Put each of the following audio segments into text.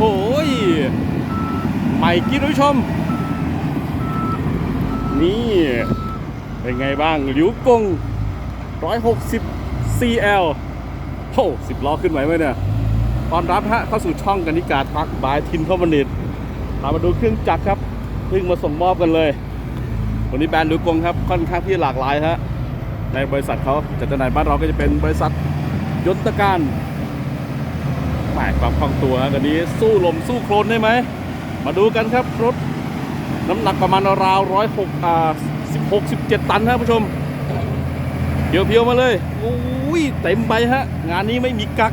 โอ้ยใหม่กิ๊ดคุณผู้ชม นี่ เป็นไงบ้างหลิวกง 160 CL โอ้สิบล้อขึ้นไหวไหมเนี่ยตอนรับฮะเข้าสู่ช่องกันนิกาทักบายทินทอมนิตพามาดูเครื่องจักรครับเพิ่งมาส่งมอบกันเลย วันนี้แบรนด์หลิวกงครับค่อนข้างที่หลากหลายฮะในบริษัทเขาจัดจำหน่ายบ้านเราก็จะเป็นบริษัทยนตการ หมายความคล่องตัวฮะกันนี้สู้ลมสู้โคลนได้ไหม มาดูกันครับรถน้ำหนักประมาณราวร้อยหกอ่าสิบหกสิบเจ็ดตันครับผู้ชมเพียวๆมาเลยโอ้ยเต็มไปฮะ งานนี้ไม่มีกัก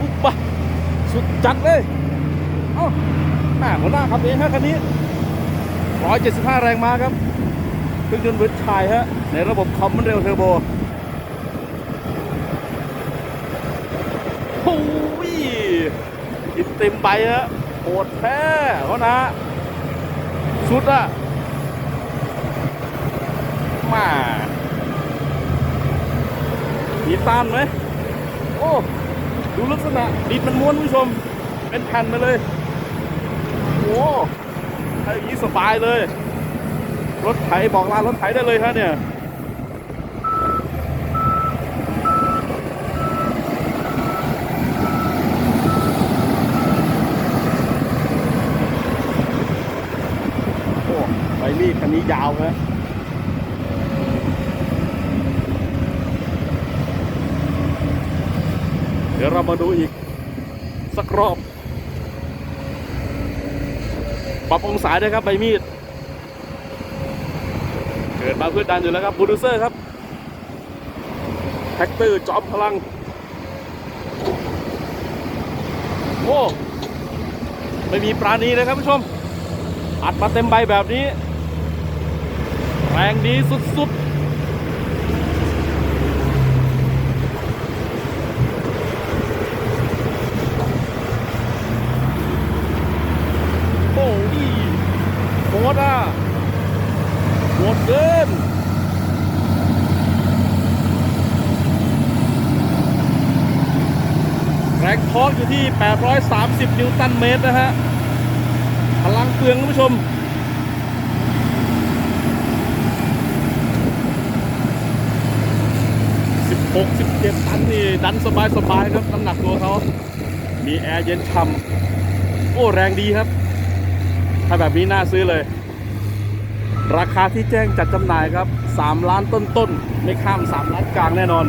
อุ๊บปะสุดจัดเลยเอ้าแม่หัวหน้าขับเองฮะคันนี้ร้อยเจ็ดสิบห้าแรงม้าครับเครื่องยนต์เวทชายฮะในระบบคอมมันเร็วเทอร์โบ โอ้ยกินเต็มไปฮะโหดแท้หัวหน้าสุดอะมามีต้านไหมโอ้ดูลักษณะดินมันม้วนคุณผู้ชม เป็นแผ่นมาเลยโอ้ถ้าอย่างนี้สบายเลย รถไถบอกลารถไถได้เลยฮะเนี่ย โอ้ ใบมีดคันนี้ยาวนะเดี๋ยวเรามาดูอีก สักรอบ ปรับองศาด้วยครับใบมีด เกิดมาเพื่อดันอยู่แล้วครับบูดูเซอร์ครับ แท็กเตอร์จอมพลัง โอ้ ไม่มีปราณีเลยครับผู้ชมอัดมาเต็มใบแบบนี้ แรงดีสุดๆโอ้ยโหดอะโหดเกินแรงทอร์กอยู่ที่ 830 นิวตันเมตรนะฮะ พลังเปลืองคุณผู้ชม 67 ตันนี่ดันสบายสบายๆครับ น้ำหนักตัวเขา มีแอร์เย็นช่ำโอ้แรงดีครับ ถ้าแบบนี้น่าซื้อเลย ราคาที่แจ้งจัดจำหน่ายครับ 3 ล้านต้นๆ ไม่ข้าม 3 ล้านกลางแน่นอน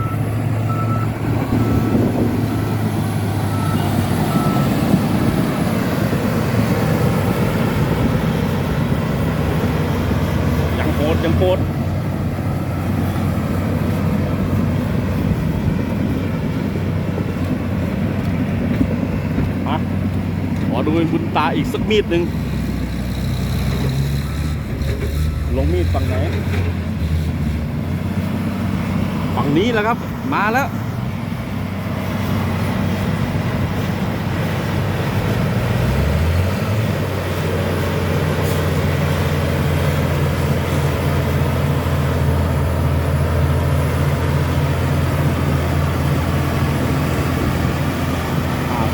ยังโหดยังโหดม ขอดูเป็นบุญตาอีกสักมีดหนึ่งลงมีดฝั่งไหน ฝั่งนี้แหละครับ มาแล้ว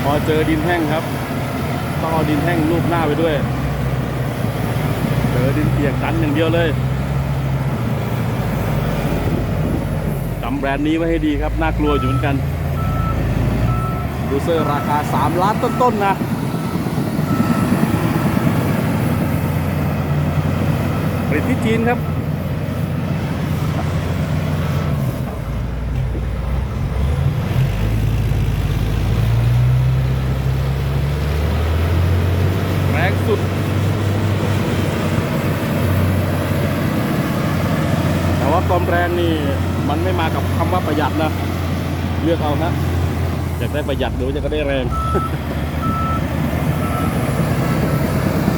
พอเจอดินแห้งครับ ดินแห้งรูปหน้าไปด้วยเจอดินเปียกดันอย่างเดียวเลยจำแบรนด์นี้ไว้ให้ดีครับ น่ากลัวอยู่เหมือนกัน ดูเซอร์ราคา 3 ล้านต้นๆนะผลิตที่จีนครับ แรงสุด ความแรงนี่ มันไม่มากับคำว่าประหยัดนะ เลือกเอาฮะอยากได้ประหยัดหรือจะก็ได้แรง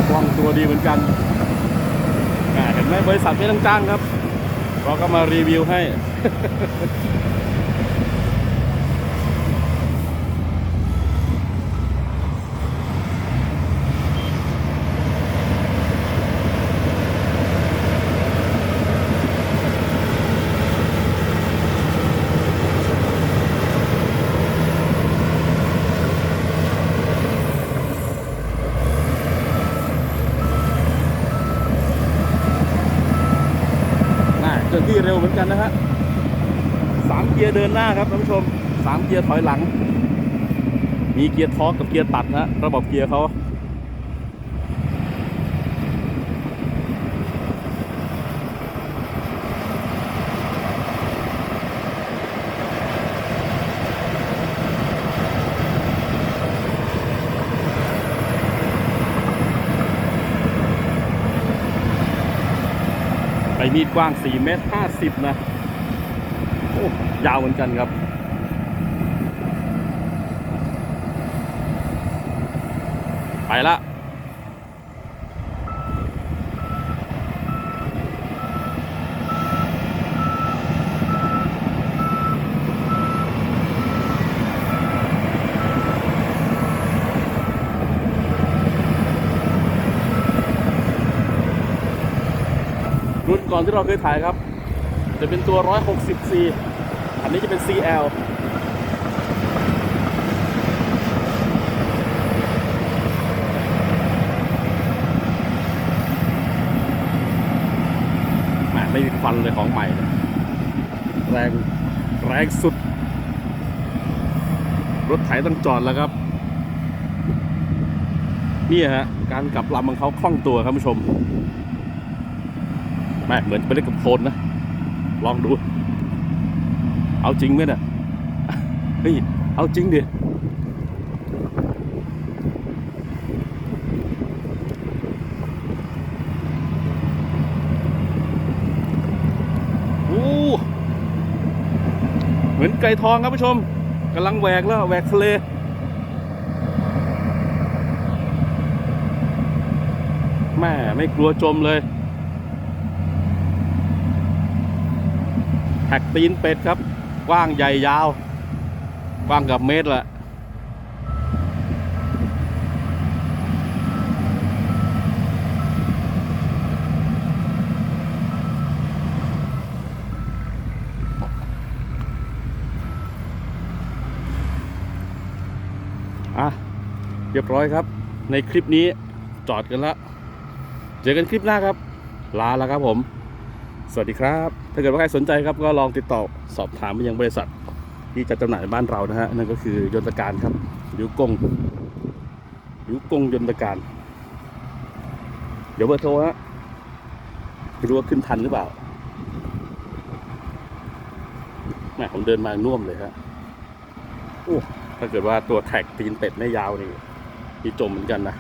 กล้องตัวดีเหมือนกันเห็นไหมบริษัทไม่ต้องจ้างครับเราก็มารีวิวให้ ที่เร็วเหมือนกันนะฮะสามเกียร์เดินหน้าครับท่านผู้ชมสามเกียร์ถอยหลัง มีเกียร์ทอร์กกับเกียร์ตัดนะฮะระบบเกียร์เขา ใบมีดกว้าง 4 เมตร 50 นะ โอ้ยาวเหมือนกันครับ ไปละ รุ่นก่อนที่เราเคยถ่ายครับ จะเป็นตัว 160C อันนี้จะเป็น CL แหมไม่มีควันเลยของใหม่ แรง แรงสุด รถไถต้องจอดแล้วครับ นี่ฮะ การกลับลำของเขาคล่องตัวครับผู้ชม แม่เหมือนไปเล่นกับโคลนนะ ลองดู เอาจริงไหมเนี่ยเฮ้ย เอาจริงดิโอ้เหมือนไก่ทองครับผู้ชมกำลังแหวกแล้วแหวกทะเลแม่ไม่กลัวจมเลย แท็กตีนเป็ดครับ กว้างใหญ่ยาว กว้างกับเมตรละอะ เรียบร้อยครับ ในคลิปนี้จอดกันแล้วเจอกันคลิปหน้าครับ ลาแล้วครับผม สวัสดีครับ ถ้าเกิดว่าใครสนใจครับก็ลองติดต่อสอบถามไปยังบริษัท ที่จะจำหน่ายบ้านเรานะฮะนั่นก็คือยนตการครับยุกงยุกงยนตการ เดี๋ยวเบอร์โทรฮะไม่รู้ว่าขึ้นทันหรือเปล่าแม่ผมเดินมาน่วมเลยฮะโอ้ถ้าเกิดว่าตัวแท็กตีนเป็ดไม่ยาวนี่มีจมเหมือนกันนะ